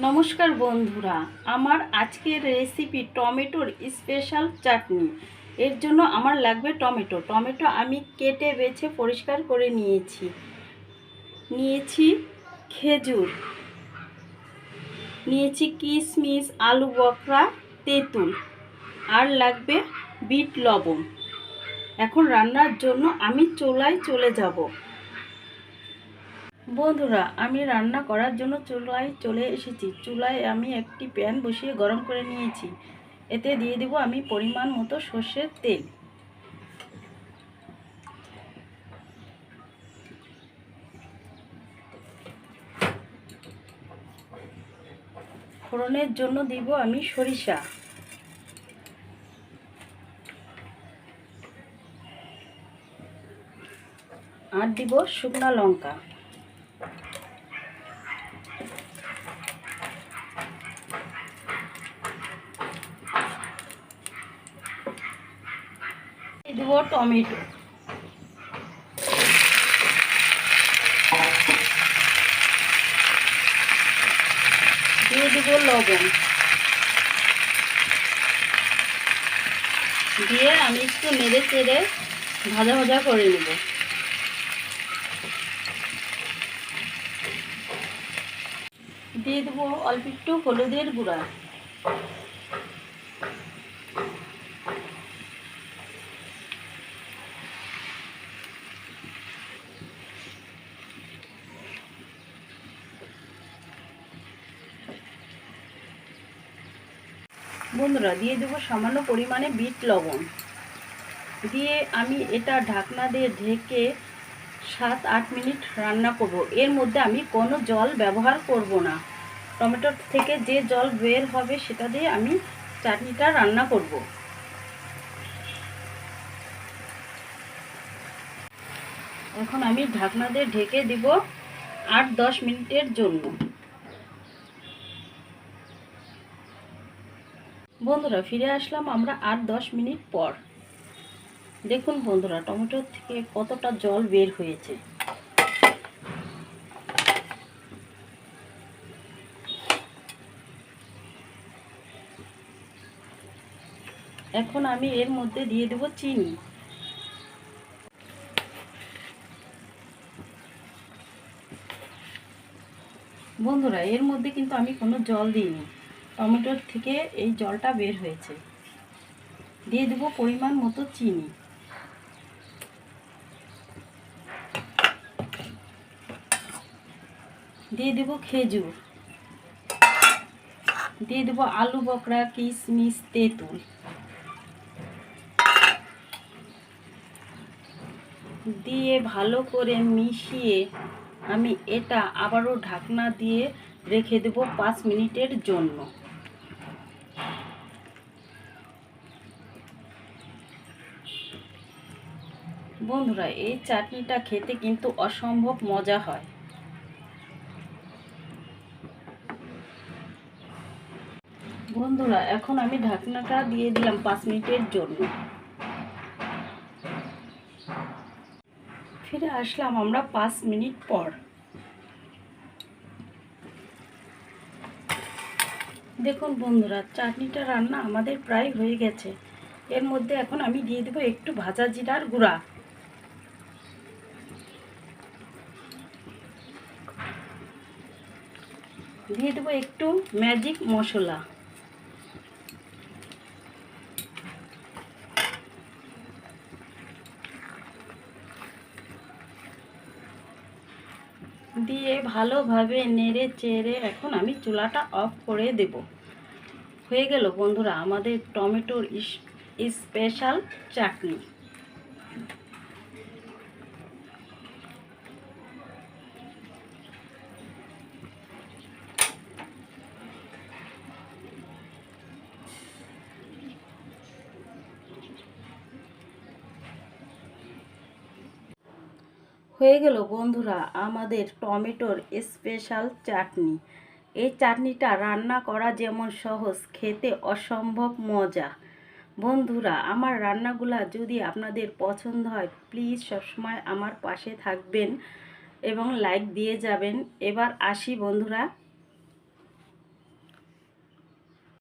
নমস্কার বন্ধুরা, আমার আজকের রেসিপি টমেটোর স্পেশাল চাটনি। এর জন্য আমার লাগবে টমেটো। টমেটো আমি কেটে, বেছে, পরিষ্কার করে নিয়েছি। নিয়েছি খেজুর। নিয়েছি কিশমিশ, আলু বকরা, তেঁতুল। আর লাগবে বিট লবণ। এখন রান্নার জন্য আমি চোলায় চলে যাব। বন্ধুরা, আমি রান্না করার জন্য চুলায় চলে এসেছি। চুলায় আমি একটি প্যান বসিয়ে গরম করে নিয়েছি। এতে দিয়ে দেব আমি পরিমাণ মতো সর্ষের তেল। ফোড়নের জন্য দিব আমি সরিষা। আর দিব শুকনা লঙ্কা। দেবো টমেটো। দিয়ে দেবো লবণ। দিয়ে আমি একটু নেড়ে চেড়ে ভাজা ভাজা করে নেব। দিয়ে দেবো অল্প একটু হলুদের গুঁড়া। বন্ধুরা, দিয়ে দেবো সামান্য পরিমাণে বিট লবণ। দিয়ে আমি এটা ঢাকনা দিয়ে ঢেকে সাত আট মিনিট রান্না করব। এর মধ্যে আমি কোনো জল ব্যবহার করব না। টমেটোর থেকে যে জল বের হবে সেটা দিয়ে আমি চাটনিটা রান্না করব। এখন আমি ঢাকনা দিয়ে ঢেকে দিব আট দশ মিনিটের জন্য। বন্ধুরা, ফিরে আসলাম আমরা আট দশ মিনিট পর। দেখুন বন্ধুরা, টমেটোর থেকে কতটা জল বের হয়েছে। এখন আমি এর মধ্যে দিয়ে দেব চিনি। বন্ধুরা, এর মধ্যে কিন্তু আমি কোনো জল দিইনি। টমেটোর থেকে এই জলটা বের হয়েছে। দিয়ে দেবো পরিমাণ মতো চিনি। দিয়ে দেবো খেজুর। দিয়ে দেবো আলু বকরা কিশমিশ তেঁতুল। দিয়ে ভালো করে মিশিয়ে আমি এটা আবারও ঢাকনা দিয়ে রেখে দেব পাঁচ মিনিটের জন্য। বন্ধুরা, এই চাটনিটা খেতে কিন্তু অসম্ভব মজা হয়। বন্ধুরা, এখন আমি ঢাকনাটা দিয়ে দিলাম পাঁচ মিনিটের জন্য। ফিরে আসলাম আমরা পাঁচ মিনিট পর। দেখুন বন্ধুরা, চাটনিটা রান্না আমাদের প্রায় হয়ে গেছে। এর মধ্যে এখন আমি দিয়ে দেবো একটু ভাজা জিরার গুঁড়া। দিয়ে দেবো একটু ম্যাজিক মশলা। দিয়ে ভালোভাবে নেড়ে চেড়ে এখন আমি চুলাটা অফ করে দেব। হয়ে গেল বন্ধুরা, আমাদের টমেটোর স্পেশাল চাটনি। হয়ে গেল বন্ধুরা আমাদের টমেটোর স্পেশাল চাটনি। এই চাটনিটা রান্না করা যেমন সহজ, খেতে অসম্ভব মজা। বন্ধুরা, আমার রান্নাগুলা যদি আপনাদের পছন্দ হয় প্লিজ সবসময় আমার পাশে থাকবেন এবং লাইক দিয়ে যাবেন। এবার আসি বন্ধুরা